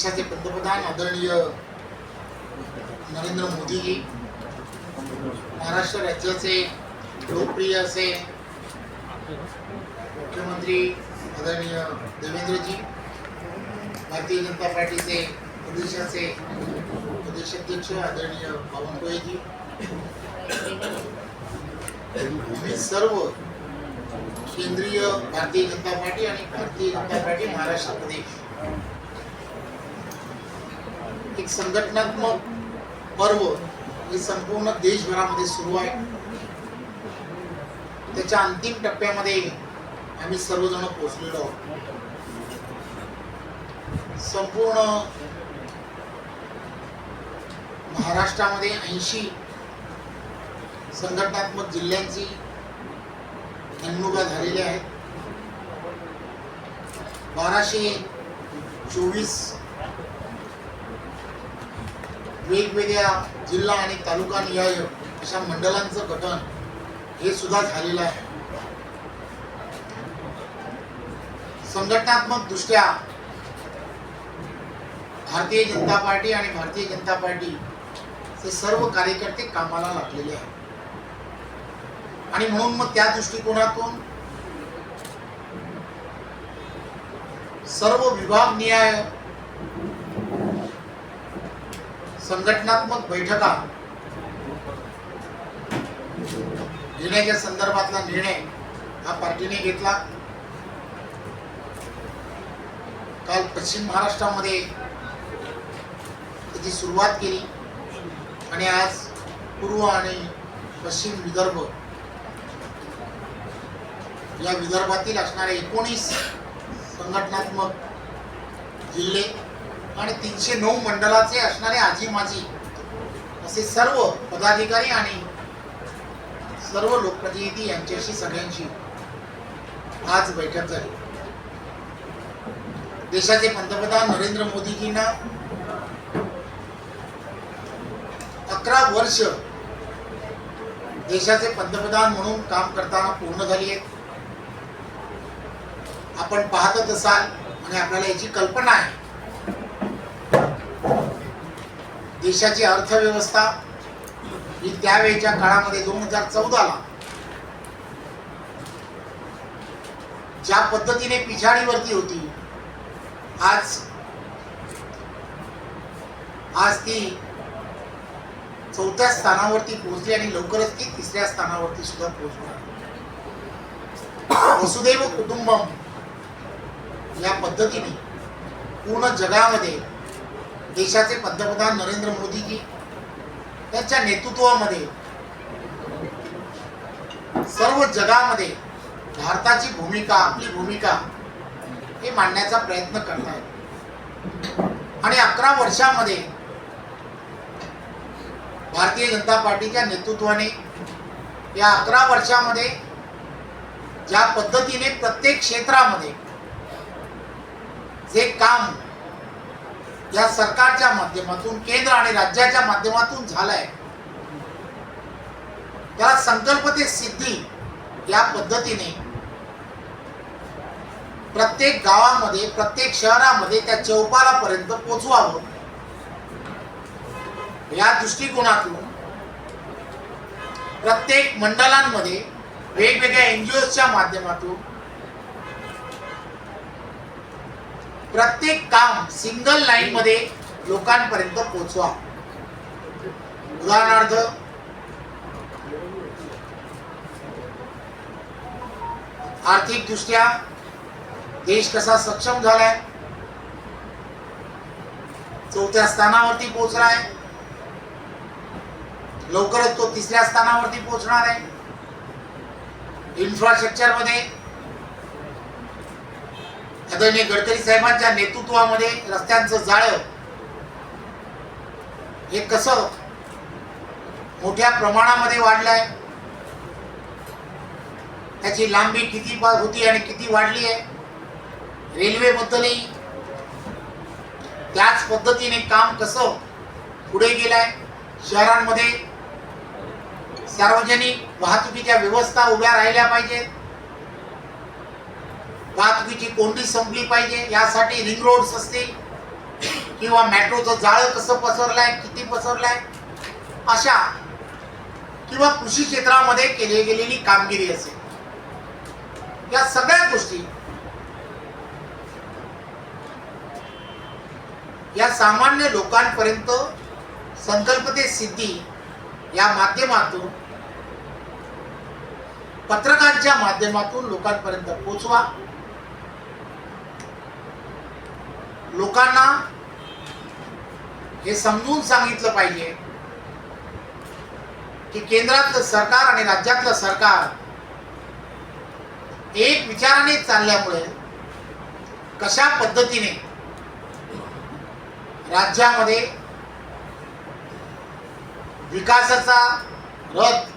आदरणीय नरेंद्र मोदीजी महाराष्ट्र राज्याचे लोकप्रिय असे मुख्यमंत्री आदरणीय देवेंद्रजी भारतीय जनता पार्टीचे प्रदेशाचे प्रदेशाध्यक्ष आदरणीय बावनकुळेजी आम्ही सर्व केंद्रीय भारतीय जनता पार्टी आणि भारतीय जनता पार्टी महाराष्ट्र प्रदेश. एक संघटनात्मक पर्व हे संपूर्ण देशभरामध्ये सुरू आहे. त्याच्या अंतिम टप्प्यामध्ये आम्ही सर्वजण पोहोचलेलो आहोत. संपूर्ण महाराष्ट्रामध्ये ऐंशी संघटनात्मक जिल्ह्यांची नेमणुका झालेल्या आहेत. बाराशे चोवीस वेगवेगळ्या जिल्हा आणि तालुका निहाय अशा मंडळांचं गठन हे सुद्धा झालेलं आहे. संघटनात्मक दृष्ट्या भारतीय जनता पार्टी आणि भारतीय जनता पार्टी हे सर्व कार्यकर्ते कामाला लागलेले आहेत. आणि म्हणून मग त्या दृष्टिकोनातून सर्व विभाग निहाय संघटनात्मक बैठका. घेण्याच्या संदर्भातला निर्णय हा पार्टीने घेतला. काल पश्चिम महाराष्ट्रामध्ये त्याची सुरुवात केली. आणि आज पूर्व आणि पश्चिम विदर्भ या विदर्भातील असणारे एकोणीस संघटनात्मक जिल्हे आणि तीनशे नऊ मंडळाचे असणारे आजी माजी असे सर्व पदाधिकारी आणि सर्व लोकप्रतिनिधी यांच्याशी सगळ्यांशी आज बैठक झाली. देशाचे पंतप्रधान नरेंद्र मोदीजींना अकरा वर्ष देशाचे पंतप्रधान म्हणून काम करताना पूर्ण झाली आहेत. आपण पाहतच असाल आणि आपल्याला याची कल्पना आहे. देशाची अर्थव्यवस्था ही त्यावेळेच्या काळामध्ये दोन हजार चौदाला ज्या पद्धतीने पिछाडीवरती होती आज आज ती चौथ्या स्थानावरती पोहोचली आणि लवकरच ती तिसऱ्या स्थानावरती सुद्धा पोहोचणार. वसुदैव कुटुंबम या पद्धतीने पूर्ण जगामध्ये देशाचे पंतप्रधान नरेंद्र मोदीजी त्यांच्या नेतृत्वामध्ये सर्व जगामध्ये भारताची भूमिका आपली भूमिका हे मांडण्याचा प्रयत्न करतायत. आणि अकरा वर्षामध्ये भारतीय जनता पार्टीच्या नेतृत्वाने या अकरा वर्षामध्ये ज्या पद्धतीने प्रत्येक क्षेत्रामध्ये जे काम या सरकारच्या माध्यमातून केंद्र आणि राज्याच्या माध्यमातून झालाय. त्याला संकल्पते सिद्धी या पद्धतीने प्रत्येक गावामध्ये प्रत्येक शहरामध्ये त्या चौपालापर्यंत पोचवावं. या दृष्टिकोनातून प्रत्येक मंडळांमध्ये वेगवेगळ्या एनजीओच्या माध्यमातून प्रत्येक काम सिंगल लाईन मध्ये लोकांपर्यंत पोहोचवा. उदाहरणार्थ आर्थिक दृष्ट्या देश कसा सक्षम झालाय? चौथ्या स्थानावरती पोहोचलाय. लवकरच तो तिसऱ्या स्थानावरती पोहोचणार आहे. इन्फ्रास्ट्रक्चरमध्ये आदरणीय गडकरी साहेबांच्या नेतृत्वामध्ये रस्त्यांचं जाळं हे कसं मोठ्या प्रमाणामध्ये वाढलंय? त्याची लांबी किती होती आणि किती वाढली आहे? रेल्वेबद्दलही त्याच पद्धतीने काम कसं पुढे गेलंय? शहरांमध्ये सार्वजनिक वाहतुकीच्या व्यवस्था उभ्या राहिल्या पाहिजेत. वाहतुकीची कोंडी संपली पाहिजे यासाठी रिंग रोड्स असतील किंवा मेट्रोचं जाळं कसं पसरलंय किती पसरलंय अशा किंवा कृषी क्षेत्रामध्ये केली गेलेली कामगिरी असेल. या सगळ्या गोष्टी या सामान्य लोकांपर्यंत संकल्पते सिद्धी या माध्यमातून पत्रकारांच्या माध्यमातून लोकांपर्यंत पोचवा लोकांना हे समजून सांगितलं पाहिजे की केंद्रातलं सरकार आणि राज्यातलं सरकार एक विचाराने चालल्यामुळे कशा पद्धतीने राज्यामध्ये विकासाचा रथ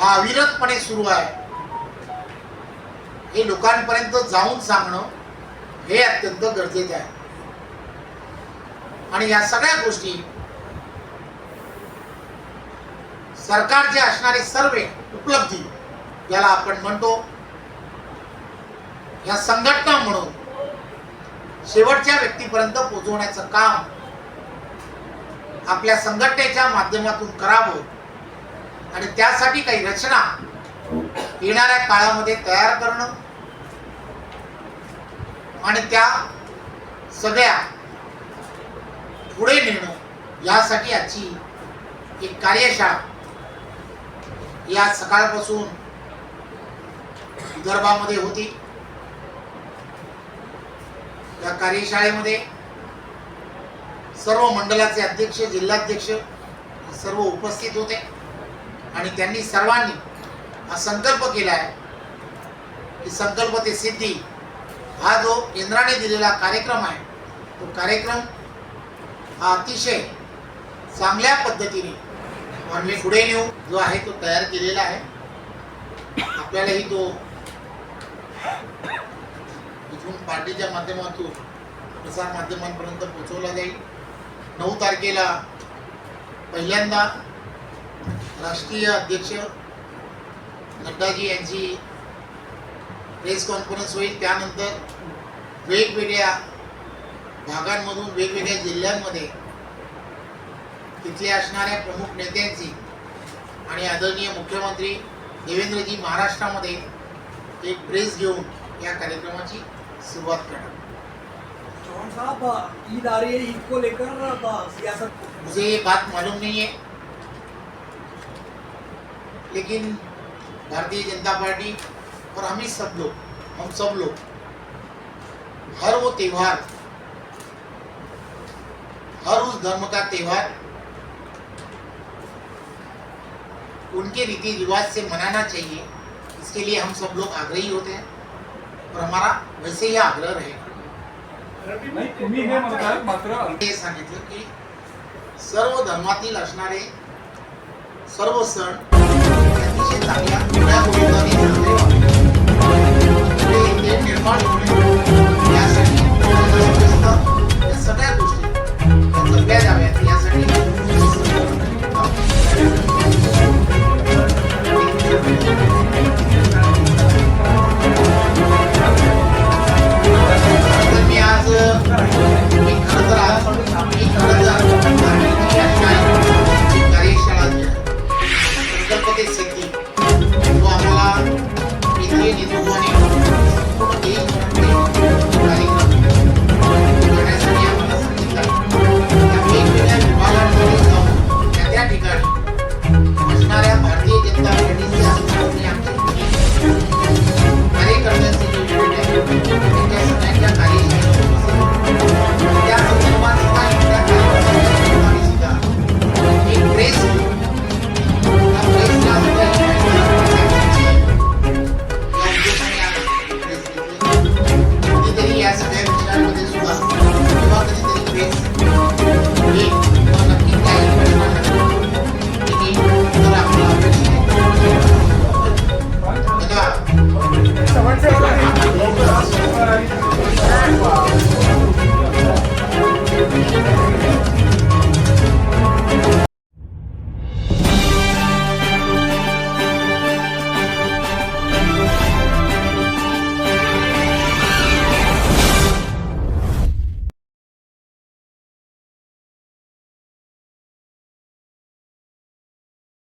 हा अविरतपणे सुरू आहे हे लोकांपर्यंत जाऊन सांगणं हे अत्यंत गरजेचे आहे. आणि या सगळ्या गोष्टी सरकारचे असणारे सर्व उपलब्धी याला आपण म्हणतो. या संघटना म्हणून शेवटच्या व्यक्तीपर्यंत पोहोचवण्याचं काम आपल्या संघटनेच्या माध्यमातून करावं आणि त्यासाठी काही रचना येणाऱ्या काळामध्ये तयार करणं आणि त्या सगळ्या पुढे नेणं यासाठी आजची एक कार्यशाळा या सकाळपासून विदर्भामध्ये होती. या कार्यशाळेमध्ये सर्व मंडलाचे अध्यक्ष जिल्हाध्यक्ष सर्व उपस्थित होते आणि त्यांनी सर्वांनी हा संकल्प केला आहे की संकल्प ते सिद्धी हा जो केंद्राने दिलेला कार्यक्रम आहे तो कार्यक्रम हा अतिशय चांगल्या पद्धतीने आम्ही पुढे नेऊ जो आहे तो तयार केलेला आहे. आपल्यालाही तो इथून पार्टीच्या माध्यमातून प्रसार माध्यमांपर्यंत पोहोचवला जाईल. नऊ तारखेला पहिल्यांदा राष्ट्रीय अध्यक्ष नड्डाजी यांची प्रेस कॉन्फरन्स होईल. त्यानंतर वेगवेगळ्या भागांमधून वेगवेगळ्या जिल्ह्यांमध्ये तिथल्या असणाऱ्या प्रमुख नेत्यांची आणि आदरणीय मुख्यमंत्री देवेंद्रजी महाराष्ट्रामध्ये एक प्रेस घेऊन या कार्यक्रमाची सुरुवात करणार चौहान साहब ईद आ रही है ईद को लेकर सियासत मुझे ये बात मालूम नहीं है लेकिन भारतीय जनता पार्टी और हम ही सब लोग हम सब लोग हर वो त्योहार हर उस धर्म का त्योहार उनके रीति रिवाज से मनाना चाहिए। इसके लिए हम सब लोग आग्रही होते हैं और हमारा वैसे ही आग्रह रहेगा हे सांगितलं की सर्व धर्मातील असणारे सर्व सण अतिशय चांगल्या आणि ते या सगळ्या विचारांमध्ये सुद्धा किंवा कधीतरी हे किंवा नक्की काय तर आपल्याला बघा